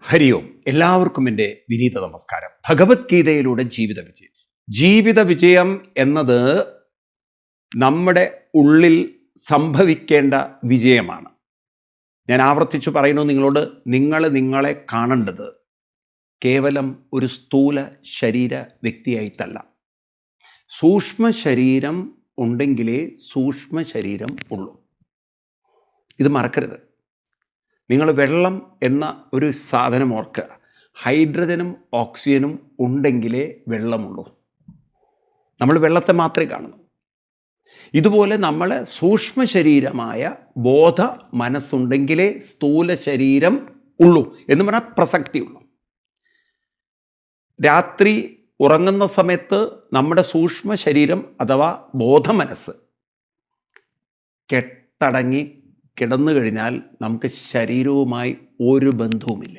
ഹരി ഓം. എല്ലാവർക്കും എന്റെ വിനീത നമസ്കാരം. ഭഗവത്ഗീതയിലൂടെ ജീവിത വിജയം. ജീവിത വിജയം എന്നത് നമ്മുടെ ഉള്ളിൽ സംഭവിക്കേണ്ട വിജയമാണ്. ഞാൻ ആവർത്തിച്ചു പറയുന്നു നിങ്ങളോട് നിങ്ങൾ നിങ്ങളെ കാണേണ്ടത് കേവലം ഒരു സ്ഥൂല ശരീര വ്യക്തിയായിട്ടല്ല. സൂക്ഷ്മ ശരീരം ഉണ്ടെങ്കിലേ സൂക്ഷ്മ ശരീരം ഉള്ളൂ. ഇത് മറക്കരുത്. നിങ്ങൾ വെള്ളം എന്ന ഒരു സാധനം ഓർക്കുക. ഹൈഡ്രജനും ഓക്സിജനും ഉണ്ടെങ്കിലേ വെള്ളമുള്ളൂ. നമ്മൾ വെള്ളത്തെ മാത്രമേ കാണുന്നു. ഇതുപോലെ നമ്മൾ സൂക്ഷ്മ ശരീരമായ ബോധ മനസ്സുണ്ടെങ്കിലേ സ്ഥൂല ശരീരം ഉള്ളൂ എന്ന് പറഞ്ഞാൽ പ്രസക്തിയുള്ളൂ. രാത്രി ഉറങ്ങുന്ന സമയത്ത് നമ്മുടെ സൂക്ഷ്മ ശരീരം അഥവാ ബോധമനസ്സ് കെട്ടടങ്ങി കിടന്നു കഴിഞ്ഞാൽ നമുക്ക് ശരീരവുമായി ഒരു ബന്ധവുമില്ല.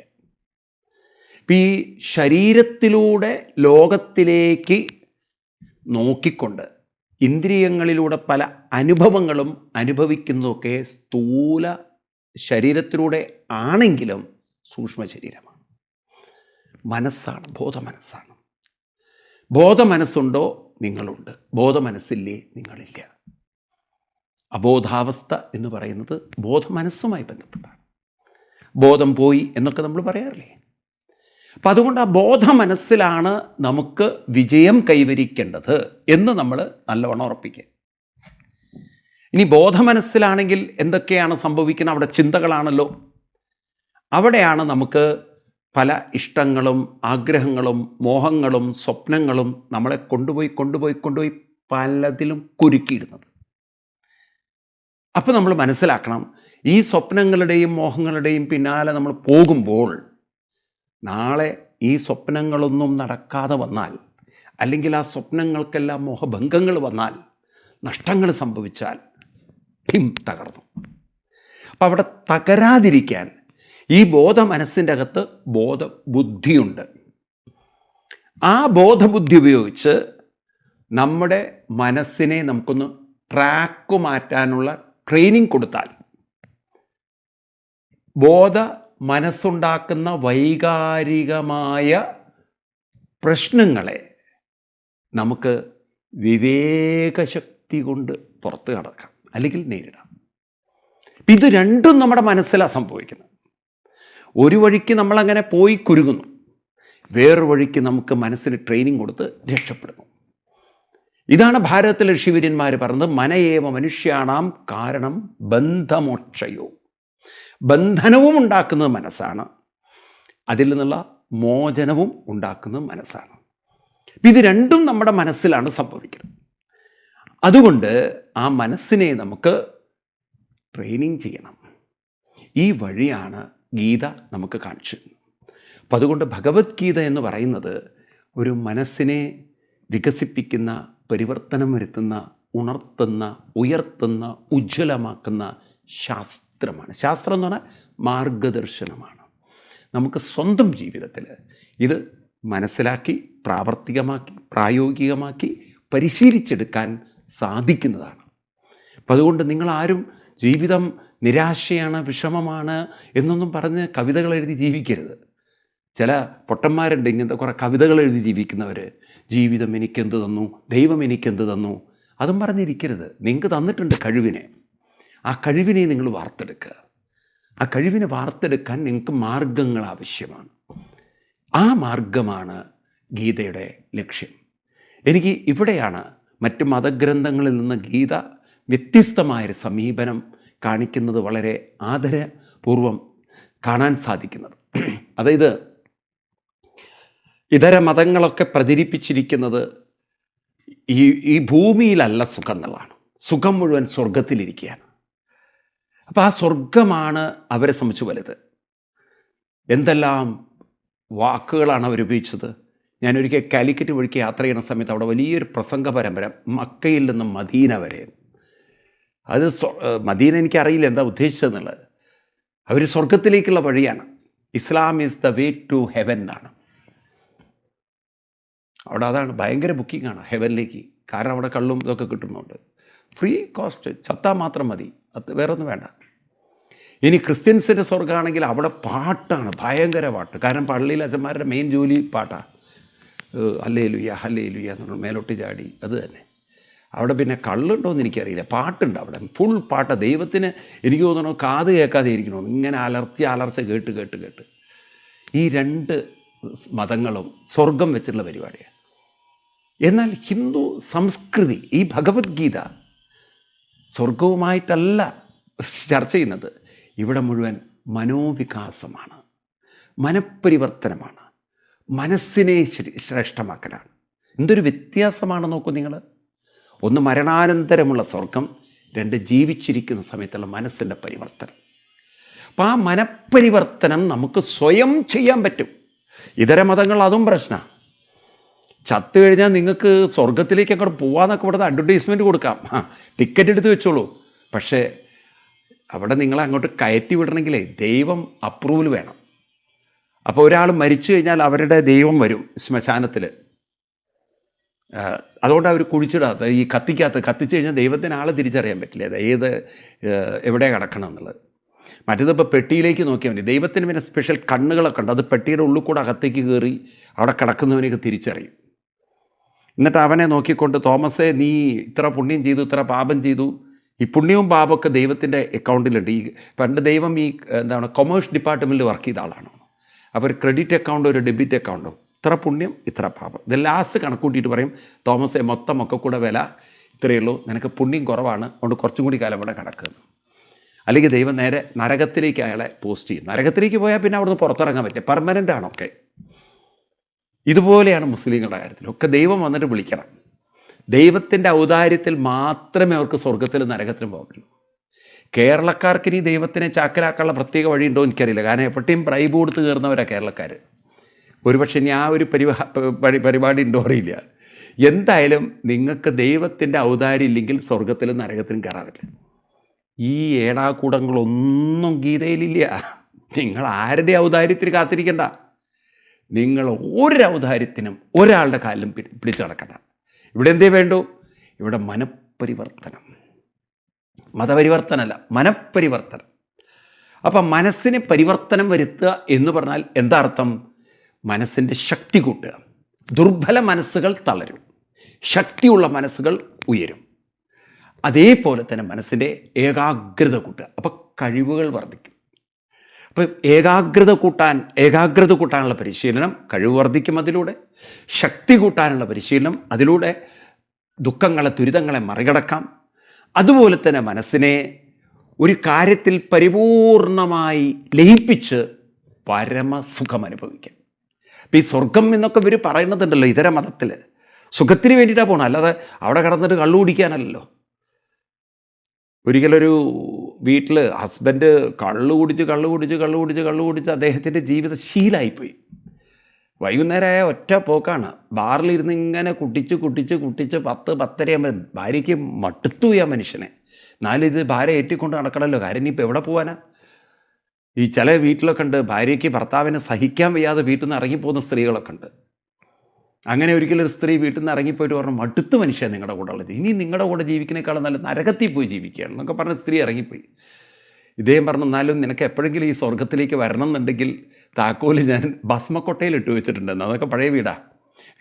ഇപ്പം ഈ ശരീരത്തിലൂടെ ലോകത്തിലേക്ക് നോക്കിക്കൊണ്ട് ഇന്ദ്രിയങ്ങളിലൂടെ പല അനുഭവങ്ങളും അനുഭവിക്കുന്നതൊക്കെ സ്ഥൂല ശരീരത്തിലൂടെ ആണെങ്കിലും സൂക്ഷ്മ ശരീരമാണ്. മനസ്സാണ് ബോധമനസ്സാണ്. ബോധമനസ്സുണ്ടോ? നിങ്ങളുണ്ട്. ബോധമനസ്സില്ലേ? നിങ്ങളില്ല. അബോധാവസ്ഥ എന്ന് പറയുന്നത് ബോധ മനസ്സുമായി ബന്ധപ്പെട്ടാണ്. ബോധം പോയി എന്നൊക്കെ നമ്മൾ പറയാറില്ലേ? അപ്പം അതുകൊണ്ട് ആ ബോധ മനസ്സിലാണ് നമുക്ക് വിജയം കൈവരിക്കേണ്ടത് എന്ന് നമ്മൾ നല്ലവണ്ണം ഉറപ്പിക്കുക. ഇനി ബോധ മനസ്സിലാണെങ്കിൽ എന്തൊക്കെയാണ് സംഭവിക്കുന്നത് അവിടെ ചിന്തകളാണല്ലോ. അവിടെയാണ് നമുക്ക് പല ഇഷ്ടങ്ങളും ആഗ്രഹങ്ങളും മോഹങ്ങളും സ്വപ്നങ്ങളും നമ്മളെ കൊണ്ടുപോയി കൊണ്ടുപോയി കൊണ്ടുപോയി പലതിലും കുരുക്കിയിടുന്നത്. അപ്പോൾ നമ്മൾ മനസ്സിലാക്കണം ഈ സ്വപ്നങ്ങളുടെയും മോഹങ്ങളുടെയും പിന്നാലെ നമ്മൾ പോകുമ്പോൾ നാളെ ഈ സ്വപ്നങ്ങളൊന്നും നടക്കാതെ വന്നാൽ അല്ലെങ്കിൽ ആ സ്വപ്നങ്ങൾക്കെല്ലാം മോഹഭംഗങ്ങൾ വന്നാൽ നഷ്ടങ്ങൾ സംഭവിച്ചാൽ ഭിം തകർന്നു. അപ്പം അവിടെ തകരാതിരിക്കാൻ ഈ ബോധ മനസ്സിന്റെ അകത്ത് ബോധബുദ്ധിയുണ്ട് ആ ബോധബുദ്ധി ഉപയോഗിച്ച് നമ്മുടെ മനസ്സിനെ നമുക്കൊന്ന് ട്രാക്ക് മാറ്റാനുള്ള ട്രെയിനിങ് കൊടുത്താൽ. ബോധ മനസ്സുണ്ടാക്കുന്ന വൈകാരികമായ പ്രശ്നങ്ങളെ നമുക്ക് വിവേകശക്തി കൊണ്ട് പുറത്ത് കടക്കാം അല്ലെങ്കിൽ നേരിടാം. ഇത് രണ്ടും നമ്മുടെ മനസ്സിലാണ് സംഭവിക്കുന്നത്. ഒരു വഴിക്ക് നമ്മളങ്ങനെ പോയി കുരുങ്ങുന്നു വേറൊരു വഴിക്ക് നമുക്ക് മനസ്സിന് ട്രെയിനിങ് കൊടുത്ത് രക്ഷപ്പെടുന്നു. ഇതാണ് ഭാരതത്തിലെ ഋഷിവര്യന്മാർ പറഞ്ഞത് മനയേവ മനുഷ്യാണാം കാരണം ബന്ധമോക്ഷയോ. ബന്ധനവും ഉണ്ടാക്കുന്നത് മനസ്സാണ്. അതിൽ നിന്നുള്ള മോചനവും ഉണ്ടാക്കുന്നത് മനസ്സാണ്. ഇത് രണ്ടും നമ്മുടെ മനസ്സിലാണ് സംഭവിക്കുന്നത്. അതുകൊണ്ട് ആ മനസ്സിനെ നമുക്ക് ട്രെയിനിങ് ചെയ്യണം. ഈ വഴിയാണ് ഗീത നമുക്ക് കാണിച്ചു അപ്പം അതുകൊണ്ട് ഭഗവത്ഗീത എന്ന് പറയുന്നത് ഒരു മനസ്സിനെ വികസിപ്പിക്കുന്ന പരിവർത്തനം വരുത്തുന്ന ഉണർത്തുന്ന ഉയർത്തുന്ന ഉജ്ജ്വലമാക്കുന്ന ശാസ്ത്രമാണ്. ശാസ്ത്രം എന്ന് പറഞ്ഞാൽ മാർഗദർശനമാണ്. നമുക്ക് സ്വന്തം ജീവിതത്തിൽ ഇത് മനസ്സിലാക്കി പ്രാവർത്തികമാക്കി പ്രായോഗികമാക്കി പരിശീലിച്ചെടുക്കാൻ സാധിക്കുന്നതാണ്. അപ്പം അതുകൊണ്ട് നിങ്ങളാരും ജീവിതം നിരാശയാണ് വിഷമമാണ് എന്നൊന്നും പറഞ്ഞ് കവിതകൾ എഴുതി ജീവിക്കരുത്. ചില പൊട്ടന്മാരുണ്ട് ഇങ്ങനത്തെ കുറേ കവിതകൾ എഴുതി ജീവിക്കുന്നവർ ജീവിതം എനിക്കെന്ത് തന്നു? ദൈവം എനിക്കെന്ത് തന്നു? അതും പറഞ്ഞിരിക്കരുത്. നിങ്ങൾക്ക് തന്നിട്ടുണ്ട് കഴിവിനെ. ആ കഴിവിനെ നിങ്ങൾ വാർത്തെടുക്കുക. ആ കഴിവിനെ വാർത്തെടുക്കാൻ നിങ്ങൾക്ക് മാർഗങ്ങൾ ആവശ്യമാണ്. ആ മാർഗമാണ് ഗീതയുടെ ലക്ഷ്യം. എനിക്ക് ഇവിടെയാണ് മറ്റ് മതഗ്രന്ഥങ്ങളിൽ നിന്ന് ഗീത വ്യത്യസ്തമായൊരു സമീപനം കാണിക്കുന്നത് വളരെ ആദരപൂർവം കാണാൻ സാധിക്കുന്നത്. അതായത് ഇതര മതങ്ങളൊക്കെ പ്രചരിപ്പിച്ചിരിക്കുന്നത് ഈ ഈ ഭൂമിയിലല്ല സുഖം എന്നുള്ളതാണ് സുഖം മുഴുവൻ സ്വർഗത്തിലിരിക്കുകയാണ് അപ്പോൾ ആ സ്വർഗമാണ് അവരെ സംബന്ധിച്ച് വലുത്. എന്തെല്ലാം വാക്കുകളാണ് അവർ ഉപയോഗിച്ചത്? ഞാനൊരിക്കൽ കാലിക്കറ്റ് വഴിക്ക് യാത്ര ചെയ്യുന്ന സമയത്ത് അവിടെ വലിയൊരു പ്രസംഗ പരമ്പര മക്കയിൽ നിന്നും മദീന വരെ. അത് മദീന എനിക്കറിയില്ല എന്താ ഉദ്ദേശിച്ചതെന്നുള്ളത്. അവർ സ്വർഗത്തിലേക്കുള്ള വഴിയാണ്. Islam is the way to heaven എന്നാണ്. അവിടെ അതാണ് ഭയങ്കര ബുക്കിംഗ് ആണ് ഹെവനിലേക്ക് കാരണം അവിടെ കള്ളും ഇതൊക്കെ കിട്ടുന്നുണ്ട്. ഫ്രീ കോസ്റ്റ് ചത്താൽ മാത്രം മതി. അത് വേറെ ഒന്നും വേണ്ട. ഇനി ക്രിസ്ത്യൻസിന്റെ സ്വർഗമാണെങ്കിൽ അവിടെ പാട്ടാണ് ഭയങ്കര പാട്ട്. കാരണം പള്ളിയിൽ അച്ഛന്മാരുടെ മെയിൻ ജോലി പാട്ടാണ് അല്ലേ ലുയ്യ ഹല്ലേ ലുയ്യ എന്ന് പറഞ്ഞു മേലോട്ട് ചാടി. അത് തന്നെ. അവിടെ പിന്നെ കള്ളുണ്ടോ എന്ന് എനിക്കറിയില്ല. പാട്ടുണ്ട് അവിടെ. ഫുൾ പാട്ട്. ദൈവത്തിന് എനിക്ക് തോന്നണോ കാത് കേൾക്കാതെ ഇരിക്കണോ? ഇങ്ങനെ അലർത്തി അലർച്ച കേട്ട് കേട്ട് കേട്ട്. ഈ രണ്ട് മതങ്ങളും സ്വർഗം വെച്ചിട്ടുള്ള പരിപാടിയാണ് എന്നാൽ ഹിന്ദു സംസ്കൃതി ഈ ഭഗവത്ഗീത സ്വർഗവുമായിട്ടല്ല ചർച്ച ചെയ്യുന്നത്. ഇവിടെ മുഴുവൻ മനോവികാസമാണ്. മനപരിവർത്തനമാണ്. മനസ്സിനെ ശ്ര- ശ്രേഷ്ഠമാക്കലാണ്. എന്തൊരു വ്യത്യാസമാണ് നോക്കൂ നിങ്ങൾ. ഒന്ന് മരണാനന്തരമുള്ള സ്വർഗം രണ്ട് ജീവിച്ചിരിക്കുന്ന സമയത്തുള്ള മനസ്സിന്റെ പരിവർത്തനം. അപ്പം ആ മനഃപരിവർത്തനം നമുക്ക് സ്വയം ചെയ്യാൻ പറ്റും. ഇതര മതങ്ങൾ അതും പ്രശ്നമാണ്. ചത്തു കഴിഞ്ഞാൽ നിങ്ങൾക്ക് സ്വർഗത്തിലേക്ക് അങ്ങോട്ട് പോകാമെന്നൊക്കെ ഇവിടെ അഡ്വർടൈസ്മെന്റ് കൊടുക്കാം ടിക്കറ്റ് എടുത്ത് വെച്ചോളൂ. പക്ഷേ അവിടെ നിങ്ങളെ അങ്ങോട്ട് കയറ്റി വിടണമെങ്കിലേ ദൈവം അപ്രൂവൽ വേണം. അപ്പോൾ ഒരാൾ മരിച്ചു കഴിഞ്ഞാൽ അവരുടെ ദൈവം വരും ശ്മശാനത്തിൽ അതുകൊണ്ട് അവർ കുഴിച്ചിടാത്ത ഈ കത്തിക്കാത്ത കത്തിച്ചു കഴിഞ്ഞാൽ ദൈവത്തിന് ആളെ തിരിച്ചറിയാൻ പറ്റില്ല. അത് ഏത് എവിടെ കിടക്കണം എന്നുള്ളത്. മറ്റേതിപ്പോൾ പെട്ടിയിലേക്ക് നോക്കിയാൽ മതി. ദൈവത്തിന് പിന്നെ സ്പെഷ്യൽ കണ്ണുകളൊക്കെ ഉണ്ട്. അത് പെട്ടിയുടെ ഉള്ളിൽ കൂടെ അകത്തേക്ക് കയറി അവിടെ കിടക്കുന്നവനെയൊക്കെ തിരിച്ചറിയും. എന്നിട്ട് അവനെ നോക്കിക്കൊണ്ട് തോമസേ നീ ഇത്ര പുണ്യം ചെയ്തു ഇത്ര പാപം ചെയ്തു. ഈ പുണ്യവും പാപമൊക്കെ ദൈവത്തിന്റെ അക്കൗണ്ടിലുണ്ട്. ഈ പണ്ട് ദൈവം ഈ എന്താണ് കൊമേഴ്സ് ഡിപ്പാർട്ട്മെന്റിൽ വർക്ക് ചെയ്ത ആളാണ്. അപ്പോൾ ഒരു ക്രെഡിറ്റ് അക്കൗണ്ടോ ഒരു ഡെബിറ്റ് അക്കൗണ്ടും. ഇത്ര പുണ്യം ഇത്ര പാപം. ഇത് ലാസ്റ്റ് കണക്കൂട്ടിയിട്ട് പറയും തോമസേ മൊത്തം ഒക്കെ കൂടെ വില ഇത്രയേ ഉള്ളൂ. നിനക്ക് പുണ്യം കുറവാണ്. അതുകൊണ്ട് കുറച്ചും കൂടി കാലം ഇവിടെ കിടക്കുന്നു അല്ലെങ്കിൽ ദൈവം നേരെ നരകത്തിലേക്ക് അയാളെ പോസ്റ്റ് ചെയ്യും. നരകത്തിലേക്ക് പോയാൽ പിന്നെ അവിടുന്ന് പുറത്തിറങ്ങാൻ പറ്റും പെർമനന്റ് ആണൊക്കെ ഇതുപോലെയാണ് മുസ്ലിങ്ങളുടെ കാര്യത്തിൽ ഒക്കെ ദൈവം വന്നിട്ട് വിളിക്കണം. ദൈവത്തിന്റെ ഔദാര്യത്തിൽ മാത്രമേ അവർക്ക് സ്വർഗത്തിലും നരകത്തിലും പോകത്തുള്ളൂ കേരളക്കാർക്ക് ഇനി ദൈവത്തിനെ ചാക്കലാക്കാനുള്ള പ്രത്യേക വഴിയുണ്ടോ എനിക്കറിയില്ല. കാരണം എപ്പോഴും പ്രൈബ് കൊടുത്ത് കയറുന്നവരാണ് കേരളക്കാർ ഒരുപക്ഷെ ഇനി ആ ഒരു പരിപാ പരിപാടി ഉണ്ടോ അറിയില്ല. എന്തായാലും നിങ്ങൾക്ക് ദൈവത്തിന്റെ ഔദാര്യം ഇല്ലെങ്കിൽ സ്വർഗത്തിലും നരകത്തിലും കയറാറില്ല. ഈ ഏടാകൂടങ്ങളൊന്നും ഗീതയിലില്ല. നിങ്ങൾ ആരുടെ ഔദാര്യത്തിന് കാത്തിരിക്കണ്ട? നിങ്ങൾ ഒരു ഔദാര്യത്തിനും ഒരാളുടെ കാലിലും പിടിച്ചു നടക്കണ്ട. ഇവിടെ എന്തേ വേണ്ടു? ഇവിടെ മനഃപരിവർത്തനം. മതപരിവർത്തനമല്ല മനഃപരിവർത്തനം. അപ്പം മനസ്സിന് പരിവർത്തനം വരുത്തുക എന്ന് പറഞ്ഞാൽ എന്താ അർത്ഥം മനസ്സിന്റെ ശക്തി കൂട്ടുക. ദുർബല മനസ്സുകൾ തളരും. ശക്തിയുള്ള മനസ്സുകൾ ഉയരും. അതേപോലെ തന്നെ മനസ്സിന്റെ ഏകാഗ്രത കൂട്ടുക. അപ്പം കഴിവുകൾ വർദ്ധിക്കും. അപ്പോൾ ഏകാഗ്രത കൂട്ടാൻ ഏകാഗ്രത കൂട്ടാനുള്ള പരിശീലനം കഴിവ് വർദ്ധിക്കും അതിലൂടെ. ശക്തി കൂട്ടാനുള്ള പരിശീലനം അതിലൂടെ ദുഃഖങ്ങളെ ദുരിതങ്ങളെ മറികടക്കാം. അതുപോലെ തന്നെ മനസ്സിനെ ഒരു കാര്യത്തിൽ പരിപൂർണമായി ലയിപ്പിച്ച് പരമസുഖം അനുഭവിക്കാം. അപ്പം ഈ സ്വർഗം എന്നൊക്കെ ഇവർ പറയുന്നതുണ്ടല്ലോ ഇതര മതത്തിൽ സുഖത്തിന് വേണ്ടിയിട്ടാണ് പോകണം അല്ലാതെ അവിടെ കിടന്നിട്ട് കള്ളു കുടിക്കാനല്ലോ ഒരിക്കലൊരു വീട്ടിൽ ഹസ്ബൻഡ് കള്ളു കുടിച്ച് കള്ളു കുടിച്ച് കള്ളു കുടിച്ച് കള്ളു കുടിച്ച് അദ്ദേഹത്തിന്റെ ജീവിത ശീലായിപ്പോയി. വൈകുന്നേരമായ ഒറ്റ പോക്കാണ്. ബാറിലിരുന്ന് ഇങ്ങനെ കുട്ടിച്ച് കുട്ടിച്ച് കുട്ടിച്ച് പത്ത് പത്തരയാകുമ്പോൾ ഭാര്യയ്ക്ക് മട്ടുത്തു ആ മനുഷ്യനെ. എന്നാലും ഇത് ഭാര്യ ഏറ്റിക്കൊണ്ട് നടക്കണമല്ലോ കാര്യം ഇനിയിപ്പോൾ എവിടെ പോകാനാ ഈ ചില വീട്ടിലൊക്കെ ഉണ്ട്. ഭാര്യയ്ക്ക് ഭർത്താവിനെ സഹിക്കാൻ വയ്യാതെ വീട്ടിൽ നിന്ന് ഇറങ്ങിപ്പോകുന്ന സ്ത്രീകളൊക്കെ ഉണ്ട്. അങ്ങനെ ഒരിക്കലും ഒരു സ്ത്രീ വീട്ടിൽ നിന്ന് ഇറങ്ങിപ്പോയിട്ട് പറഞ്ഞു അടുത്ത മനുഷ്യൻ നിങ്ങളുടെ കൂടെ ഉള്ളത്. ഇനി നിങ്ങളുടെ കൂടെ ജീവിക്കുന്നേക്കാളും നല്ല നരകത്തിൽ പോയി ജീവിക്കുകയാണ് എന്നൊക്കെ പറഞ്ഞ സ്ത്രീ ഇറങ്ങിപ്പോയി. ഇദ്ദേഹം പറഞ്ഞു എന്നാലും നിനക്ക് എപ്പോഴെങ്കിലും ഈ സ്വർഗത്തിലേക്ക് വരണം എന്നുണ്ടെങ്കിൽ താക്കോൽ ഞാൻ ഭസ്മക്കൊട്ടയിൽ ഇട്ട് വെച്ചിട്ടുണ്ടെന്ന് അതൊക്കെ പഴയ വീടാ.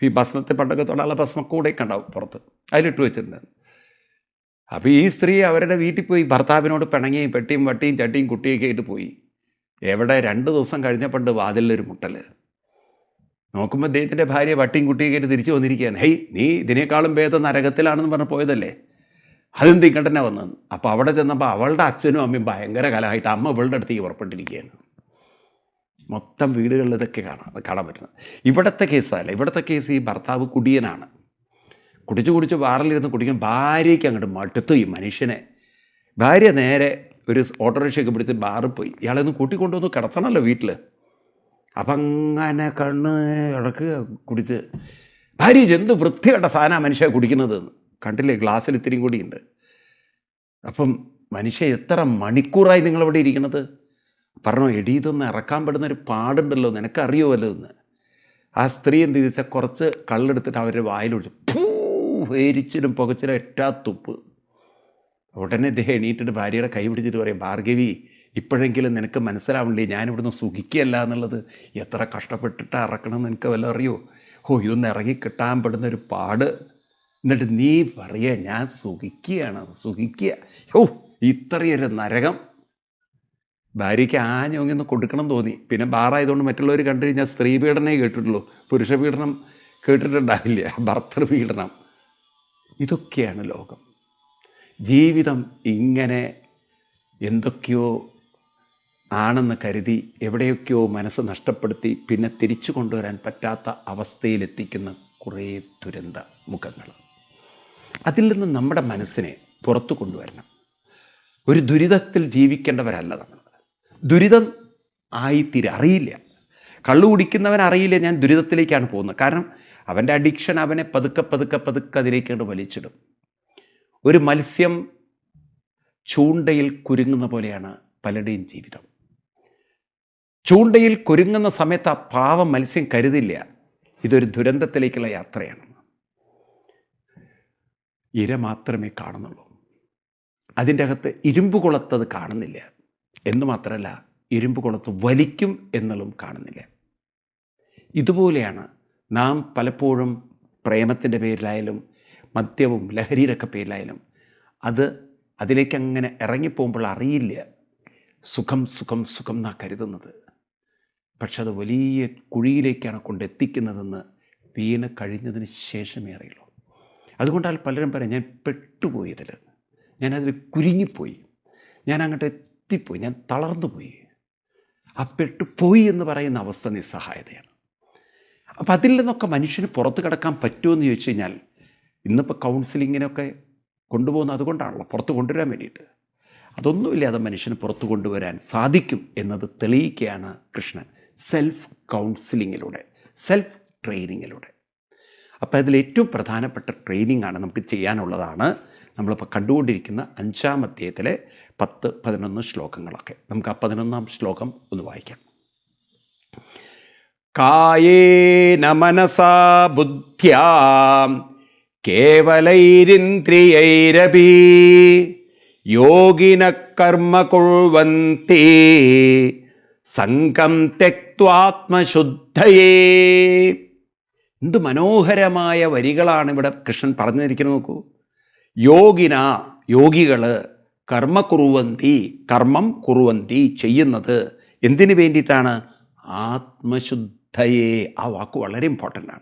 ഈ ഭസ്മത്തെ പണ്ടൊക്കെ തൊടാനുള്ള ഭസ്മക്കൂടെയൊക്കെ ഉണ്ടാവും പുറത്ത്. അതിലിട്ട് വെച്ചിട്ടുണ്ട് അപ്പോൾ ഈ സ്ത്രീ അവരുടെ വീട്ടിൽ പോയി ഭർത്താവിനോട് പിണങ്ങിയും പെട്ടിയും വട്ടിയും ചട്ടിയും കുട്ടിയൊക്കെ ആയിട്ട് പോയി. എവിടെ രണ്ട് ദിവസം കഴിഞ്ഞപ്പോണ്ട് വാതിലൊരു മുട്ടൽ നോക്കുമ്പോൾ അദ്ദേഹത്തിന്റെ ഭാര്യ വട്ടിയും കുട്ടിയൊക്കെ തിരിച്ചു വന്നിരിക്കുകയാണ്. ഹെയ് നീ ഇതിനേക്കാളും ഭേദം നരകത്തിലാണെന്ന് പറഞ്ഞ് പോയതല്ലേ? അതും തിങ്കട്ടനെ വന്നത് അപ്പോൾ അവിടെ ചെന്നപ്പോൾ അവളുടെ അച്ഛനും അമ്മയും ഭയങ്കര കലമായിട്ട് അമ്മ ഇവളുടെ അടുത്തേക്ക് പുറപ്പെട്ടിരിക്കുകയാണ് മൊത്തം വീടുകളിൽ ഇതൊക്കെ കാണാം കാണാൻ പറ്റുന്നത്. ഇവിടുത്തെ കേസല്ല ഇവിടുത്തെ കേസ് ഈ ഭർത്താവ് കുടിയനാണ്. കുടിച്ച് കുടിച്ച് ബാറിലിരുന്ന് കുടിക്കാൻ ഭാര്യയ്ക്ക് അങ്ങോട്ട് മടുത്തു ഈ മനുഷ്യനെ. ഭാര്യ നേരെ ഒരു ഓട്ടോറിക്ഷയൊക്കെ പിടിച്ച് ബാറിൽ പോയി. ഇയാളെ ഒന്ന് കൂട്ടിക്കൊണ്ടുവന്ന് കിടത്തണമല്ലോ വീട്ടിൽ അപ്പം അങ്ങനെ കണ്ണ് ഇടയ്ക്ക് കുടിച്ച്. ഭാര്യ ചെന്ത് വൃത്തികെട്ട സാധനം മനുഷ്യ കുടിക്കുന്നത്? കണ്ടില്ലേ ഗ്ലാസ്സിൽ ഇത്തിരിയും കൂടിയുണ്ട്. അപ്പം മനുഷ്യ എത്ര മണിക്കൂറായി നിങ്ങളവിടെ ഇരിക്കുന്നത്? പറഞ്ഞു എടി ഇതൊന്ന് ഇറക്കാൻ പെടുന്ന ഒരു പാടുണ്ടല്ലോ നിനക്കറിയുമല്ലോ എന്ന് ആ സ്ത്രീ എന്ത് ചോദിച്ചാൽ കുറച്ച് കള്ളെടുത്തിട്ട് അവരുടെ വായിലൊഴിച്ചു പൂരിച്ചിലും പുകച്ചിലും എറ്റാ തുപ്പ്. ഉടനെ ഇദ്ദേഹം എണീറ്റിട്ട് ഭാര്യയുടെ കൈ പിടിച്ചിട്ട് പറയും ഭാർഗവി ഇപ്പോഴെങ്കിലും നിനക്ക് മനസ്സിലാവണില്ലേ? ഞാനിവിടുന്ന് സുഖിക്കുകയല്ല എന്നുള്ളത്. എത്ര കഷ്ടപ്പെട്ടിട്ട് ഇറക്കണം നിനക്ക് വല്ല അറിയോ? ഓ ഇതൊന്ന് ഇറങ്ങി കിട്ടാൻ പെടുന്ന ഒരു പാട്. എന്നിട്ട് നീ പറയുക ഞാൻ സുഖിക്കുകയാണ് സുഖിക്കുക. ഓ ഇത്രയൊരു നരകം. ഭാര്യയ്ക്ക് ആഞ്ഞൊങ്ങി കൊടുക്കണം തോന്നി. പിന്നെ ബാറായതുകൊണ്ട് മറ്റുള്ളവർ കണ്ടു കഴിഞ്ഞാൽ സ്ത്രീ പീഡനമേ കേട്ടിട്ടുള്ളൂ. പുരുഷ പീഡനം കേട്ടിട്ടുണ്ടാവില്ല. ഭർത്തൃ പീഡനം. ഇതൊക്കെയാണ് ലോകം. ജീവിതം ഇങ്ങനെ എന്തൊക്കെയോ ആണെന്ന് കരുതി എവിടെയൊക്കെയോ മനസ്സ് നഷ്ടപ്പെടുത്തി പിന്നെ തിരിച്ചു കൊണ്ടുവരാൻ പറ്റാത്ത അവസ്ഥയിലെത്തിക്കുന്ന കുറേ ദുരന്ത മുഖങ്ങൾ. അതിൽ നിന്ന് നമ്മുടെ മനസ്സിനെ പുറത്തു കൊണ്ടുവരണം. ഒരു ദുരിതത്തിൽ ജീവിക്കേണ്ടവരല്ല നമ്മൾ. ദുരിതം ആയിത്തീരെ അറിയില്ല. കള്ളു കുടിക്കുന്നവൻ അറിയില്ല ഞാൻ ദുരിതത്തിലേക്കാണ് പോകുന്നത്. കാരണം അവന്റെ അഡിക്ഷൻ അവനെ പതുക്കെ പതുക്കെ പതുക്കെ അതിലേക്കാണ് വലിച്ചിടും. ഒരു മത്സ്യം ചൂണ്ടയിൽ കുരുങ്ങുന്ന പോലെയാണ് പലരുടെയും ജീവിതം. ചൂണ്ടയിൽ കുരുങ്ങുന്ന സമയത്ത് ആ പാവം മത്സ്യം കരുതില്ല. ഇതൊരു ദുരന്തത്തിലേക്കുള്ള യാത്രയാണ്. ഇര മാത്രമേ കാണുന്നുള്ളൂ. അതിന്റെ അകത്ത് ഇരുമ്പ് കുളത്തത് കാണുന്നില്ല. എന്ന് മാത്രമല്ല ഇരുമ്പ് കുളത്ത് വലിക്കും എന്നുള്ളതും കാണുന്നില്ല. ഇതുപോലെയാണ് നാം പലപ്പോഴും പ്രേമത്തിന്റെ പേരിലായാലും മദ്യവും ലഹരിയുടെയൊക്കെ പേരിലായാലും അത് അതിലേക്ക് അങ്ങനെ ഇറങ്ങിപ്പോകുമ്പോൾ അറിയില്ല. സുഖം സുഖം സുഖം എന്നാണ് കരുതുന്നത്. പക്ഷെ അത് വലിയ കുഴിയിലേക്കാണ് കൊണ്ടെത്തിക്കുന്നതെന്ന് വീണ് കഴിഞ്ഞതിന് ശേഷമേ അറിയുള്ളൂ. അതുകൊണ്ടാൽ പലരും പറയാം ഞാൻ പെട്ടുപോയി അതിൽ ഞാനതിൽ കുരുങ്ങിപ്പോയി ഞാൻ അങ്ങോട്ട് എത്തിപ്പോയി ഞാൻ തളർന്നു പോയി ആ പെട്ടുപോയി എന്ന് പറയുന്ന അവസ്ഥ നിസ്സഹായതയാണ്. അപ്പം അതിൽ നിന്നൊക്കെ മനുഷ്യന് പുറത്ത് കിടക്കാൻ പറ്റുമെന്ന് ചോദിച്ചു കഴിഞ്ഞാൽ ഇന്നിപ്പോൾ കൗൺസിലിങ്ങിനൊക്കെ കൊണ്ടുപോകുന്ന അതുകൊണ്ടാണല്ലോ പുറത്ത് കൊണ്ടുവരാൻ വേണ്ടിയിട്ട്. അതൊന്നുമില്ലാതെ മനുഷ്യന് പുറത്തു കൊണ്ടുവരാൻ സാധിക്കും എന്നത് തെളിയിക്കുകയാണ് കൃഷ്ണൻ. സെൽഫ് കൗൺസിലിങ്ങിലൂടെ സെൽഫ് ട്രെയിനിങ്ങിലൂടെ അപ്പോൾ അതിൽ ഏറ്റവും പ്രധാനപ്പെട്ട ട്രെയിനിങ് ആണ് നമുക്ക് ചെയ്യാനുള്ളതാണ്. നമ്മളിപ്പോൾ കണ്ടുകൊണ്ടിരിക്കുന്ന അഞ്ചാം അധ്യായത്തിലെ പത്ത് പതിനൊന്ന് ശ്ലോകങ്ങളൊക്കെ. നമുക്ക് ആ പതിനൊന്നാം ശ്ലോകം ഒന്ന് വായിക്കാം. കായേന മനസാ ബുദ്ധ്യാ കേവലൈരിന്ദ്രിയൈരപി യോഗിന കർമ്മ കുഴ്വന്തി സംഘം തെക്വാത്മശുദ്ധയേ. എന്ത് മനോഹരമായ വരികളാണ് ഇവിടെ കൃഷ്ണൻ പറഞ്ഞിരിക്കുന്നത് നോക്കൂ. യോഗിന യോഗികൾ കർമ്മ കുറുവന്തി കർമ്മം കുറുവന്തി ചെയ്യുന്നത് എന്തിനു വേണ്ടിയിട്ടാണ്? ആത്മശുദ്ധയെ. ആ വാക്ക് വളരെ ഇമ്പോർട്ടന്റ് ആണ്.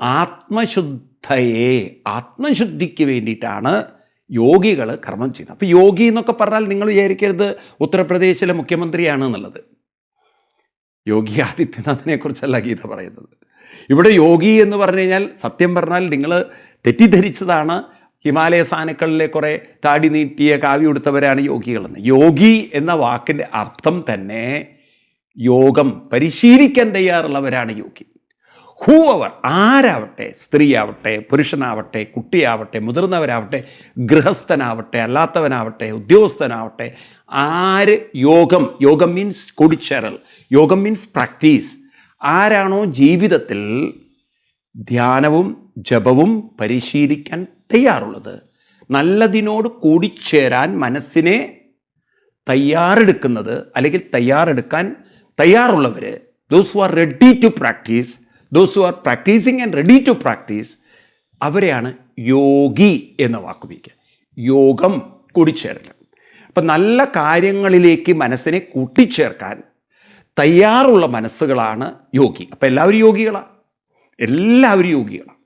ആത്മശുദ്ധയെ ആത്മശുദ്ധിക്ക് വേണ്ടിയിട്ടാണ് യോഗികൾ കർമ്മം ചെയ്യുന്നത് അപ്പോൾ യോഗി എന്നൊക്കെ പറഞ്ഞാൽ നിങ്ങൾ വിചാരിക്കരുത് ഉത്തർപ്രദേശിലെ മുഖ്യമന്ത്രിയാണ് എന്നുള്ളത്. യോഗി ആദിത്യനാഥിനെ കുറിച്ചല്ല ഗീത പറയുന്നത്. ഇവിടെ യോഗി എന്ന് പറഞ്ഞു കഴിഞ്ഞാൽ സത്യം പറഞ്ഞാൽ നിങ്ങൾ തെറ്റിദ്ധരിച്ചതാണ് ഹിമാലയ സാനുക്കളിലെ കുറേ താടി നീട്ടിയ കാവി ഉടുത്തവരാണ് യോഗികളെന്ന്. യോഗി എന്ന വാക്കിന്റെ അർത്ഥം തന്നെ യോഗം പരിശീലിക്കാൻ തയ്യാറുള്ളവരാണ് യോഗി. ഹൂ അവർ ആരാവട്ടെ സ്ത്രീയാവട്ടെ പുരുഷനാവട്ടെ കുട്ടിയാവട്ടെ മുതിർന്നവരാവട്ടെ ഗൃഹസ്ഥനാവട്ടെ അല്ലാത്തവനാവട്ടെ ഉദ്യോഗസ്ഥനാവട്ടെ ആര് യോഗം യോഗം മീൻസ് കൂടിച്ചേരൽ യോഗം മീൻസ് പ്രാക്ടീസ് ആരാണോ ജീവിതത്തിൽ ധ്യാനവും ജപവും പരിശീലിക്കാൻ തയ്യാറുള്ളത് നല്ലതിനോട് കൂടിച്ചേരാൻ മനസ്സിനെ തയ്യാറെടുക്കുന്നത് അല്ലെങ്കിൽ തയ്യാറെടുക്കാൻ തയ്യാറുള്ളവർ those who are ready to practise those who are practising and ready to practise അവരെയാണ് യോഗി എന്ന വാക്ക് ഉപയോഗിക്കുക. യോഗം കൂടിച്ചേരൽ. അപ്പം നല്ല കാര്യങ്ങളിലേക്ക് മനസ്സിനെ കൂട്ടിച്ചേർക്കാൻ തയ്യാറുള്ള മനസ്സുകളാണ് യോഗി. അപ്പം എല്ലാവരും യോഗികളാണ് എല്ലാവരും യോഗികളാണ്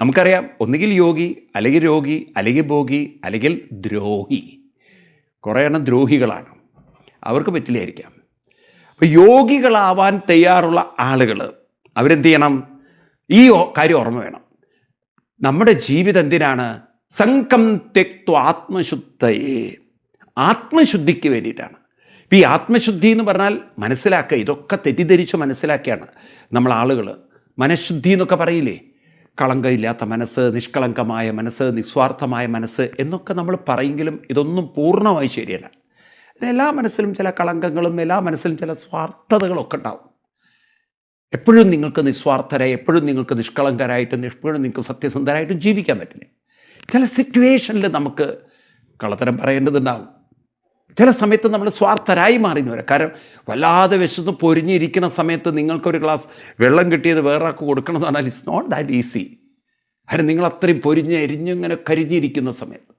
നമുക്കറിയാം ഒന്നുകിൽ യോഗി അല്ലെങ്കിൽ രോഗി അല്ലെങ്കിൽ ഭോഗി അല്ലെങ്കിൽ ദ്രോഹി. കുറേ എണ്ണം ദ്രോഹികളാണ്. അവർക്ക് പറ്റില്ലായിരിക്കാം. അപ്പോൾ യോഗികളാവാൻ തയ്യാറുള്ള ആളുകൾ അവരെന്ത് ചെയ്യണം? ഈ കാര്യം ഓർമ്മ വേണം. നമ്മുടെ ജീവിതം എന്തിനാണ്? സംഘം തെക്തു ആത്മശുദ്ധയെ. ആത്മശുദ്ധിക്ക് വേണ്ടിയിട്ടാണ്. ഈ ആത്മശുദ്ധി എന്ന് പറഞ്ഞാൽ മനസ്സിലാക്കുക ഇതൊക്കെ തെറ്റിദ്ധരിച്ച് മനസ്സിലാക്കിയാണ് നമ്മൾ ആളുകൾ മനഃശുദ്ധി എന്നൊക്കെ പറയില്ലേ? കളങ്കമില്ലാത്ത മനസ്സ് നിഷ്കളങ്കമായ മനസ്സ് നിസ്വാർത്ഥമായ മനസ്സ് എന്നൊക്കെ നമ്മൾ പറയെങ്കിലും ഇതൊന്നും പൂർണമായി ശരിയല്ല. എല്ലാ മനസ്സിലും ചില കളങ്കങ്ങളും എല്ലാ മനസ്സിലും ചില സ്വാർത്ഥതകളൊക്കെ ഉണ്ടാവും. എപ്പോഴും നിങ്ങൾക്ക് നിസ്വാർത്ഥരായി എപ്പോഴും നിങ്ങൾക്ക് നിഷ്കളങ്കരായിട്ടും എപ്പോഴും നിങ്ങൾക്ക് സത്യസന്ധരായിട്ടും ജീവിക്കാൻ പറ്റില്ല? ചില സിറ്റുവേഷനിൽ നമുക്ക് കള്ളത്തരം പറയേണ്ടതുണ്ടാവും. ചില സമയത്ത് നമ്മൾ സ്വാർത്ഥരായി മാറിയെന്ന് വരാം. കാരണം വല്ലാതെ വിശന്ന് പൊരിഞ്ഞിരിക്കുന്ന സമയത്ത് നിങ്ങൾക്കൊരു ഗ്ലാസ് വെള്ളം കിട്ടിയത് വേറെ ആൾക്ക് കൊടുക്കണം എന്ന് പറഞ്ഞാൽ ഇറ്റ്സ് നോട്ട് ദാറ്റ് ഈസി കാരണം നിങ്ങൾ അത്രയും പൊരിഞ്ഞ് എരിഞ്ഞിങ്ങനെ കരിഞ്ഞിരിക്കുന്ന സമയത്ത്.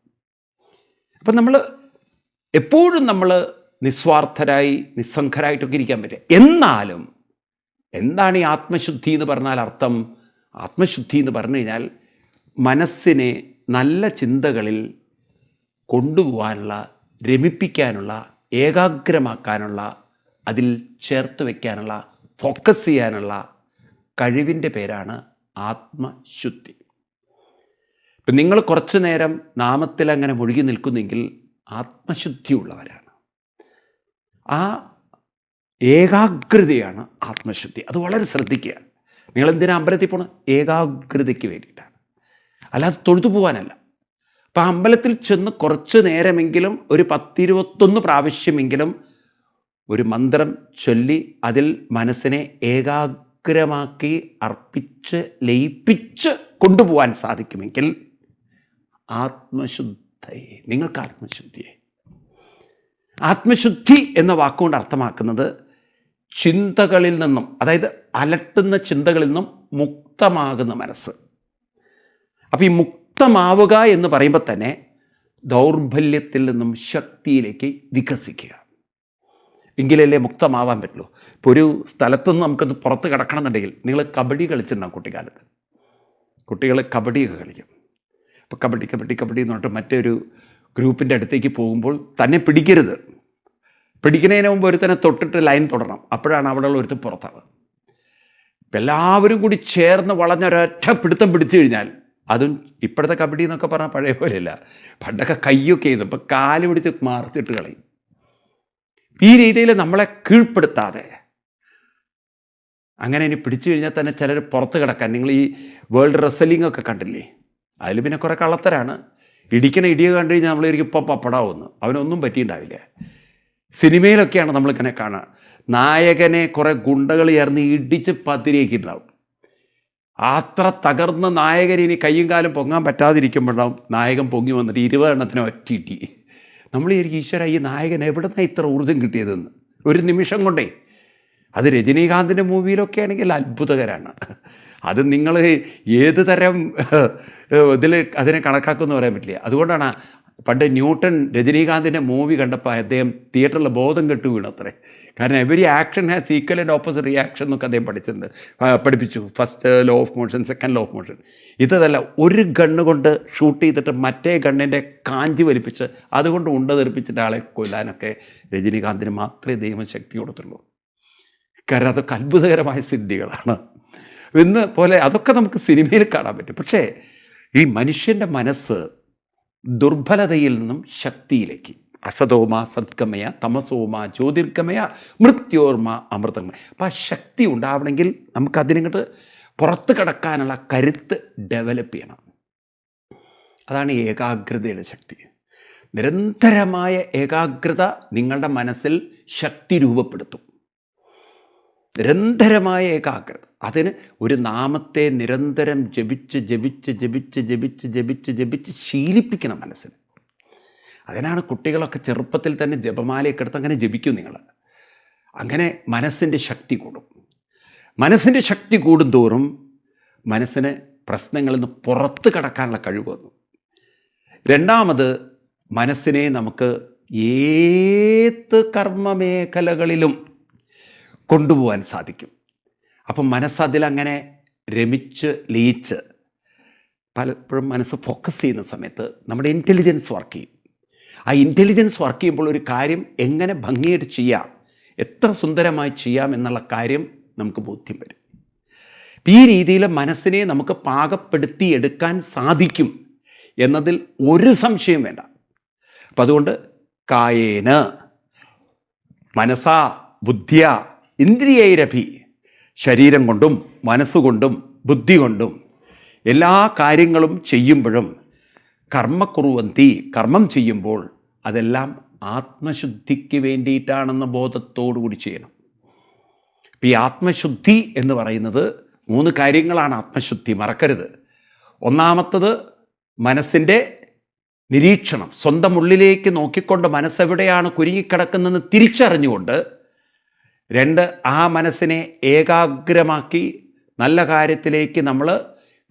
അപ്പം നമ്മൾ എപ്പോഴും നമ്മൾ നിസ്വാർത്ഥരായി നിസ്സംഗരായിട്ടൊക്കെ ഇരിക്കാൻ പറ്റുക എന്നാലും എന്താണ് ഈ ആത്മശുദ്ധി എന്ന് പറഞ്ഞാൽ അർത്ഥം? ആത്മശുദ്ധി എന്ന് പറഞ്ഞു കഴിഞ്ഞാൽ മനസ്സിനെ നല്ല ചിന്തകളിൽ കൊണ്ടുപോകാനുള്ള രമിപ്പിക്കാനുള്ള ഏകാഗ്രമാക്കാനുള്ള അതിൽ ചേർത്ത് വയ്ക്കാനുള്ള ഫോക്കസ് ചെയ്യാനുള്ള കഴിവിന്റെ പേരാണ് ആത്മശുദ്ധി. ഇപ്പം നിങ്ങൾ കുറച്ചു നേരം നാമത്തിൽ അങ്ങനെ മുഴുകി നിൽക്കുന്നെങ്കിൽ ആത്മശുദ്ധിയുള്ളവരാണ്. ആ ഏകാഗ്രതയാണ് ആത്മശുദ്ധി. അത് വളരെ ശ്രദ്ധിക്കുക. നിങ്ങൾ എന്തിനാ അമ്പലത്തിൽ പോകണം ഏകാഗ്രതയ്ക്ക് വേണ്ടിയിട്ടാണ്. അല്ലാതെ തൊഴുതു പോകാനല്ല അപ്പം അമ്പലത്തിൽ ചെന്ന് കുറച്ച് നേരമെങ്കിലും ഒരു പത്തിരുപത്തൊന്ന് പ്രാവശ്യമെങ്കിലും ഒരു മന്ത്രം ചൊല്ലി അതിൽ മനസ്സിനെ ഏകാഗ്രമാക്കി അർപ്പിച്ച് ലയിപ്പിച്ച് കൊണ്ടുപോകാൻ സാധിക്കുമെങ്കിൽ ആത്മശുദ്ധയെ നിങ്ങൾക്ക് ആത്മശുദ്ധിയെ ആത്മശുദ്ധി എന്ന വാക്കുകൊണ്ട് അർത്ഥമാക്കുന്നത് ചിന്തകളിൽ നിന്നും അതായത് അലട്ടുന്ന ചിന്തകളിൽ നിന്നും മുക്തമാകുന്ന മനസ്സ്. അപ്പോൾ ഈ മുക്തമാവുക എന്ന് പറയുമ്പോൾ തന്നെ ദൗർബല്യത്തിൽ നിന്നും ശക്തിയിലേക്ക് വികസിക്കുക. എങ്കിലല്ലേ മുക്തമാവാൻ പറ്റുള്ളൂ ഇപ്പോൾ ഒരു സ്ഥലത്തു നിന്ന് നമുക്കൊന്ന് പുറത്ത് കിടക്കണമെന്നുണ്ടെങ്കിൽ നിങ്ങൾ കബഡി കളിച്ചിട്ടുണ്ടാവും കുട്ടിക്കാലത്ത്. കുട്ടികൾ കബഡിയൊക്കെ കളിക്കും. അപ്പോൾ കബഡി കബഡി കബഡി എന്ന് പറഞ്ഞിട്ട് മറ്റൊരു ഗ്രൂപ്പിന്റെ അടുത്തേക്ക് പോകുമ്പോൾ തന്നെ പിടിക്കരുത്. പിടിക്കുന്നതിന് മുമ്പ് ഒരുത്തനെ തൊട്ടിട്ട് ലൈൻ തുടരണം. അപ്പോഴാണ് അവിടെയുള്ള ഒരുത്തൻ പുറത്താവുക. ഇപ്പം എല്ലാവരും കൂടി ചേർന്ന് വളഞ്ഞൊരൊറ്റ പിടുത്തം പിടിച്ചു കഴിഞ്ഞാൽ അതും ഇപ്പോഴത്തെ കബഡി എന്നൊക്കെ പറഞ്ഞാൽ പഴയ പോലെയല്ല. പണ്ടൊക്കെ കയ്യൊക്കെ ചെയ്തു ഇപ്പം കാൽ പിടിച്ച് മറിച്ചിട്ട് കളയും. ഈ രീതിയിൽ നമ്മളെ കീഴ്പ്പെടുത്താതെ അങ്ങനെ ഇനി പിടിച്ചു കഴിഞ്ഞാൽ തന്നെ ചിലർ പുറത്ത് കിടക്കാൻ. നിങ്ങൾ ഈ വേൾഡ് റെസലിംഗ് ഒക്കെ കണ്ടില്ലേ? അതിൽ പിന്നെ കുറേ കള്ളത്തരാണ്. ഇടിക്കണ ഇടിയൊക്കെ കണ്ടു കഴിഞ്ഞാൽ നമ്മളിരിക്കും ഇപ്പം പപ്പടാവുന്നു. അവനൊന്നും പറ്റിയിട്ടുണ്ടാവില്ല. സിനിമയിലൊക്കെയാണ് നമ്മൾ ഇങ്ങനെ കാണുക. നായകനെ കുറേ ഗുണ്ടകൾ ചേർന്ന് ഇടിച്ച് പത്തിരിയാക്കിയിട്ടുണ്ടാവും അത്ര തകർന്ന നായകൻ ഇനി കയ്യും കാലും പൊങ്ങാൻ പറ്റാതിരിക്കുമ്പോഴാവും നായകൻ പൊങ്ങി വന്നിട്ട് ഇരുപതെണ്ണത്തിന് ഒറ്റയിട്ടി. നമ്മൾ ഈ ഈശ്വര ഈ നായകൻ എവിടുന്നാണ് ഇത്ര ഊർജം കിട്ടിയതെന്ന്? ഒരു നിമിഷം കൊണ്ടേ. അത് രജനീകാന്തിന്റെ മൂവിയിലൊക്കെ ആണെങ്കിൽ അത്ഭുതകരമാണ് അത് നിങ്ങൾ ഏത് തരം ഇതിൽ അതിനെ കണക്കാക്കുമെന്ന് പറയാൻ പറ്റില്ല. അതുകൊണ്ടാണ് പണ്ട് ന്യൂട്ടൺ രജനീകാന്തിന്റെ മൂവി കണ്ടപ്പോൾ അദ്ദേഹം തിയേറ്ററിൽ ബോധം കെട്ടു വീണത്രേ. കാരണം every action has equal and opposite reaction എന്നൊക്കെ അദ്ദേഹം പഠിച്ചിട്ടുണ്ട്. പഠിപ്പിച്ചു. First law of motion second law of motion ഇതല്ല ഒരു ഗണ്ണ് കൊണ്ട് ഷൂട്ട് ചെയ്തിട്ട് മറ്റേ ഗണ്ണിന്റെ കാഞ്ചി വലിപ്പിച്ച് അതുകൊണ്ട് ഉണ്ട തെറിപ്പിച്ചിട്ട് ആളെ കൊല്ലാനൊക്കെ രജനീകാന്തിന് മാത്രമേ ദൈവം ശക്തി കൊടുത്തുള്ളൂ. കാരണം അതൊക്കെ അത്ഭുതകരമായ സിദ്ധികളാണ്. ഇന്ന് പോലെ അതൊക്കെ നമുക്ക് സിനിമയിൽ കാണാൻ പറ്റും. പക്ഷേ ഈ മനുഷ്യന്റെ മനസ്സ് ദുർബലതയിൽ നിന്നും ശക്തിയിലേക്ക്. അസതോമ സത്കമയ തമസോമ ജ്യോതിർഗമയ മൃത്യോർമ അമൃതമ അപ്പോൾ ആ ശക്തി ഉണ്ടാവണമെങ്കിൽ നമുക്ക് അതിനിങ്ങോട്ട് പുറത്ത് കടക്കാനുള്ള കരുത്ത് ഡെവലപ്പ് ചെയ്യണം. അതാണ് ഏകാഗ്രതയുടെ ശക്തി. നിരന്തരമായ ഏകാഗ്രത നിങ്ങളുടെ മനസ്സിൽ ശക്തി രൂപപ്പെടുത്തും. നിരന്തരമായ ഏകാഗ്രത. അതിന് ഒരു നാമത്തെ നിരന്തരം ജപിച്ച് ജപിച്ച് ജപിച്ച് ജപിച്ച് ജപിച്ച് ജപിച്ച് ശീലിപ്പിക്കണം മനസ്സിന് അതിനാണ് കുട്ടികളൊക്കെ ചെറുപ്പത്തിൽ തന്നെ ജപമാലയൊക്കെ എടുത്ത് അങ്ങനെ ജപിക്കും നിങ്ങൾ അങ്ങനെ മനസ്സിന്റെ ശക്തി കൂടും. മനസ്സിന്റെ ശക്തി കൂടുന്തോറും മനസ്സിന് പ്രശ്നങ്ങളിൽ നിന്ന് പുറത്ത് കടക്കാനുള്ള കഴിവ് വന്നു. രണ്ടാമത് മനസ്സിനെ നമുക്ക് ഏത് കർമ്മമേഖലകളിലും കൊണ്ടുപോകാൻ സാധിക്കും. അപ്പം മനസ്സതിലങ്ങനെ രമിച്ച് ലയിച്ച് പലപ്പോഴും മനസ്സ് ഫോക്കസ് ചെയ്യുന്ന സമയത്ത് നമ്മുടെ ഇന്റലിജൻസ് വർക്ക് ചെയ്യും. ആ ഇന്റലിജൻസ് വർക്ക് ചെയ്യുമ്പോൾ ഒരു കാര്യം എങ്ങനെ ഭംഗിയായിട്ട് ചെയ്യാം എത്ര സുന്ദരമായി ചെയ്യാം എന്നുള്ള കാര്യം നമുക്ക് ബോധ്യം വരും. ഈ രീതിയിൽ മനസ്സിനെ നമുക്ക് പാകപ്പെടുത്തി എടുക്കാൻ സാധിക്കും എന്നതിൽ ഒരു സംശയം വേണ്ട. അപ്പം അതുകൊണ്ട് കായേന മനസ്സാ ബുദ്ധിയ ഇന്ദ്രിയൈരഭി ശരീരം കൊണ്ടും മനസ്സുകൊണ്ടും ബുദ്ധി കൊണ്ടും എല്ലാ കാര്യങ്ങളും ചെയ്യുമ്പോഴും കർമ്മക്കുറുവന്തി കർമ്മം ചെയ്യുമ്പോൾ അതെല്ലാം ആത്മശുദ്ധിക്ക് വേണ്ടിയിട്ടാണെന്ന ബോധത്തോടു കൂടി ചെയ്യണം. ഈ ആത്മശുദ്ധി എന്ന് പറയുന്നത് മൂന്ന് കാര്യങ്ങളാണ് ആത്മശുദ്ധി മറക്കരുത്. ഒന്നാമത്തത് മനസ്സിന്റെ നിരീക്ഷണം സ്വന്തം ഉള്ളിലേക്ക് നോക്കിക്കൊണ്ട് മനസ്സെവിടെയാണ് കുരുങ്ങിക്കിടക്കുന്നതെന്ന് തിരിച്ചറിഞ്ഞുകൊണ്ട് രണ്ട് ആ മനസ്സിനെ ഏകാഗ്രമാക്കി നല്ല കാര്യത്തിലേക്ക് നമ്മൾ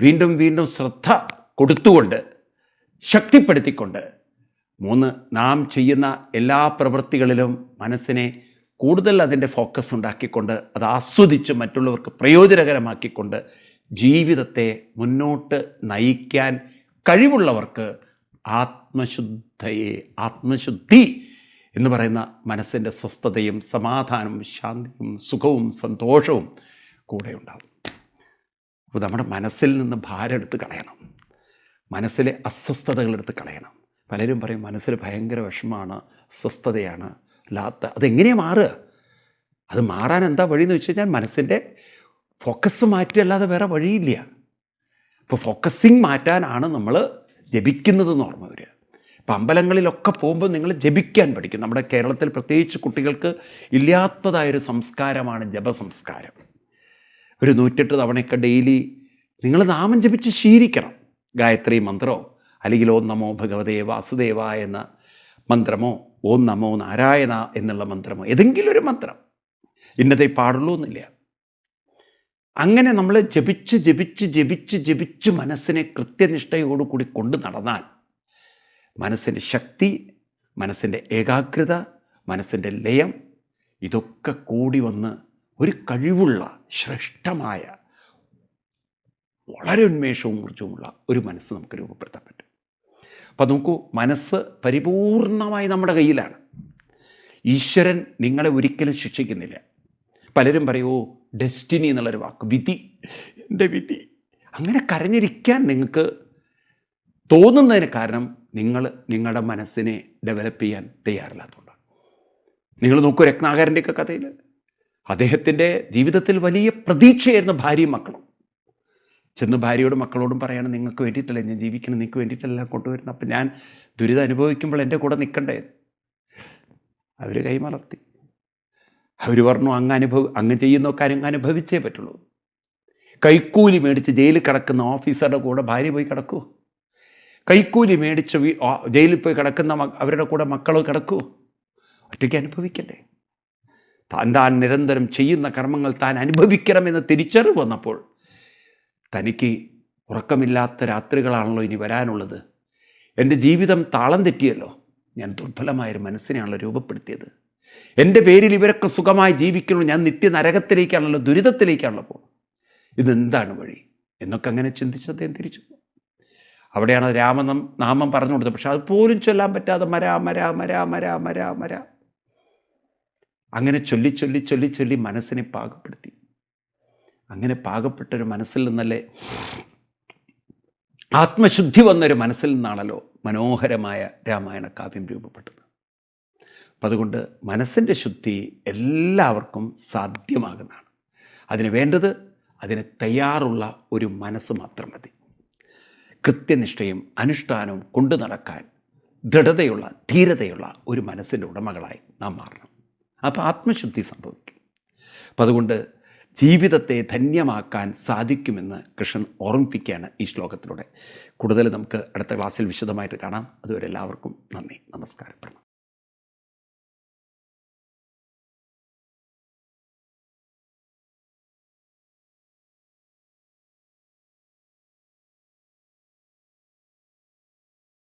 വീണ്ടും വീണ്ടും ശ്രദ്ധ കൊടുത്തുകൊണ്ട് ശക്തിപ്പെടുത്തിക്കൊണ്ട് മൂന്ന് നാം ചെയ്യുന്ന എല്ലാ പ്രവൃത്തികളിലും മനസ്സിനെ കൂടുതൽ അതിന്റെ ഫോക്കസ് ഉണ്ടാക്കിക്കൊണ്ട് അത് ആസ്വദിച്ച് മറ്റുള്ളവർക്ക് പ്രയോജനകരമാക്കിക്കൊണ്ട് ജീവിതത്തെ മുന്നോട്ട് നയിക്കാൻ കഴിവുള്ളവർക്ക് ആത്മശുദ്ധയെ ആത്മശുദ്ധി എന്ന് പറയുന്ന മനസ്സിന്റെ സ്വസ്ഥതയും സമാധാനവും ശാന്തിയും സുഖവും സന്തോഷവും കൂടെ ഉണ്ടാവും. അപ്പോൾ നമ്മുടെ മനസ്സിൽ നിന്ന് ഭാരം എടുത്ത് കളയണം. മനസ്സിലെ അസ്വസ്ഥതകൾ എടുത്ത് കളയണം. പലരും പറയും മനസ്സിൽ ഭയങ്കര വിഷമമാണ് അസ്വസ്ഥതയാണ് ലാത്ത അതെങ്ങനെയാണ് മാറുക? അത് മാറാൻ എന്താ വഴി എന്ന് വെച്ച് കഴിഞ്ഞാൽ മനസ്സിന്റെ ഫോക്കസ് മാറ്റിയല്ലാതെ വേറെ വഴിയില്ല. അപ്പോൾ ഫോക്കസിങ് മാറ്റാനാണ് നമ്മൾ ജപിക്കുന്നതെന്ന് ഓർമ്മ വരിക. ഇപ്പം അമ്പലങ്ങളിലൊക്കെ പോകുമ്പോൾ നിങ്ങൾ ജപിക്കാൻ പഠിക്കും. നമ്മുടെ കേരളത്തിൽ പ്രത്യേകിച്ച് കുട്ടികൾക്ക് ഇല്ലാത്തതായൊരു സംസ്കാരമാണ് ജപസംസ്കാരം. ഒരു നൂറ്റെട്ട് തവണയൊക്കെ ഡെയിലി നിങ്ങൾ നാമം ജപിച്ച് ശീലിക്കണം. ഗായത്രി മന്ത്രമോ അല്ലെങ്കിൽ ഓം നമോ ഭഗവതേ വാസുദേവ എന്ന മന്ത്രമോ ഓം നമോ നാരായണ എന്നുള്ള മന്ത്രമോ ഏതെങ്കിലും ഒരു മന്ത്രം. ഇന്നതേ പാടുള്ളൂ എന്നില്ല. അങ്ങനെ നമ്മൾ ജപിച്ച് ജപിച്ച് ജപിച്ച് ജപിച്ച് മനസ്സിനെ കൃത്യനിഷ്ഠയോടുകൂടി കൊണ്ട് നടന്നാൽ മനസ്സിന്റെ ശക്തി മനസ്സിന്റെ ഏകാഗ്രത മനസ്സിന്റെ ലയം ഇതൊക്കെ കൂടി വന്ന് ഒരു കഴിവുള്ള ശ്രേഷ്ഠമായ വളരെ ഉന്മേഷവും ഊർജവുമുള്ള ഒരു മനസ്സ് നമുക്ക് രൂപപ്പെടുത്താൻ പറ്റും. അപ്പം നോക്കൂ മനസ്സ് പരിപൂർണമായി നമ്മുടെ കയ്യിലാണ്. ഈശ്വരൻ നിങ്ങളെ ഒരിക്കലും ശിക്ഷിക്കുന്നില്ല. പലരും പറയുമോ ഡെസ്റ്റിനി എന്നുള്ളൊരു വാക്ക് വിധി എന്റെ വിധി. അങ്ങനെ കരഞ്ഞിരിക്കാൻ നിങ്ങൾക്ക് തോന്നുന്നതിന് കാരണം നിങ്ങൾ നിങ്ങളുടെ മനസ്സിനെ ഡെവലപ്പ് ചെയ്യാൻ തയ്യാറില്ലാത്തതുകൊണ്ടാണ്. നിങ്ങൾ നോക്കൂ രത്നാകരന്റെയൊക്കെ കഥയിൽ അദ്ദേഹത്തിന്റെ ജീവിതത്തിൽ വലിയ പ്രതീക്ഷയായിരുന്നു ഭാര്യയും മക്കളും. ചെന്ന് ഭാര്യയോടും മക്കളോടും പറയാണ് നിങ്ങൾക്ക് വേണ്ടിയിട്ടല്ല ഞാൻ ജീവിക്കണം നിങ്ങൾക്ക് വേണ്ടിയിട്ടല്ല കൊണ്ടുവരുന്നത്? അപ്പം ഞാൻ ദുരിതം അനുഭവിക്കുമ്പോൾ എന്റെ കൂടെ നിൽക്കണ്ടേ അവർ കൈമലർത്തി. അവർ പറഞ്ഞു അങ്ങ് അനുഭവ അങ്ങ് ചെയ്യുന്ന കാര്യം അനുഭവിച്ചേ പറ്റുള്ളൂ. കൈക്കൂലി മേടിച്ച് ജയിലിൽ കിടക്കുന്ന ഓഫീസറുടെ കൂടെ ഭാര്യ പോയി കിടക്കൂ കൈക്കൂലി മേടിച്ച് ജയിലിൽ പോയി കിടക്കുന്ന അവരുടെ കൂടെ മക്കൾ കിടക്കൂ ഒറ്റയ്ക്ക് അനുഭവിക്കണ്ടേ? താൻ താൻ നിരന്തരം ചെയ്യുന്ന കർമ്മങ്ങൾ താൻ അനുഭവിക്കണമെന്ന് തിരിച്ചറിവ് വന്നപ്പോൾ തനിക്ക് ഉറക്കമില്ലാത്ത രാത്രികളാണല്ലോ ഇനി വരാനുള്ളത്. എന്റെ ജീവിതം താളം തെറ്റിയല്ലോ. ഞാൻ ദുർബലമായൊരു മനസ്സിനെയാണല്ലോ രൂപപ്പെടുത്തിയത്. എന്റെ പേരിൽ ഇവരൊക്കെ സുഖമായി ജീവിക്കണോ ഞാൻ നിത്യ നരകത്തിലേക്കാണല്ലോ ദുരിതത്തിലേക്കാണല്ലോ പോകുന്നത്. ഇതെന്താണ് വഴി? എന്നൊക്കെ അങ്ങനെ ചിന്തിച്ചത് അദ്ദേഹം തിരിച്ചു അവിടെയാണ് രാമനം നാമം പറഞ്ഞു കൊടുത്തത്. പക്ഷെ അത് പോലും ചൊല്ലാൻ പറ്റാതെ മര മര മര മര മര മര. അങ്ങനെ ചൊല്ലി ചൊല്ലി ചൊല്ലി ചൊല്ലി മനസ്സിനെ പാകപ്പെടുത്തി. അങ്ങനെ പാകപ്പെട്ടൊരു മനസ്സിൽ നിന്നല്ലേ ആത്മശുദ്ധി വന്നൊരു മനസ്സിൽ നിന്നാണല്ലോ മനോഹരമായ രാമായണ കാവ്യം രൂപപ്പെട്ടത്. അപ്പം അതുകൊണ്ട് മനസ്സിന്റെ ശുദ്ധി എല്ലാവർക്കും സാധ്യമാകുന്നതാണ്. അതിന് വേണ്ടത് അതിന് തയ്യാറുള്ള ഒരു മനസ്സ് മാത്രം മതി. കൃത്യനിഷ്ഠയും അനുഷ്ഠാനവും കൊണ്ടു നടക്കാൻ ദൃഢതയുള്ള ധീരതയുള്ള ഒരു മനസ്സിന്റെ ഉടമകളായി നാം മാറണം. അപ്പോൾ ആത്മശുദ്ധി സംഭവിക്കും. അപ്പം അതുകൊണ്ട് ജീവിതത്തെ ധന്യമാക്കാൻ സാധിക്കുമെന്ന് കൃഷ്ണൻ ഓർമ്മിപ്പിക്കുകയാണ് ഈ ശ്ലോകത്തിലൂടെ. കൂടുതൽ നമുക്ക് അടുത്ത ക്ലാസ്സിൽ വിശദമായിട്ട് കാണാം. അതുവരെ എല്ലാവർക്കും നന്ദി. നമസ്കാരം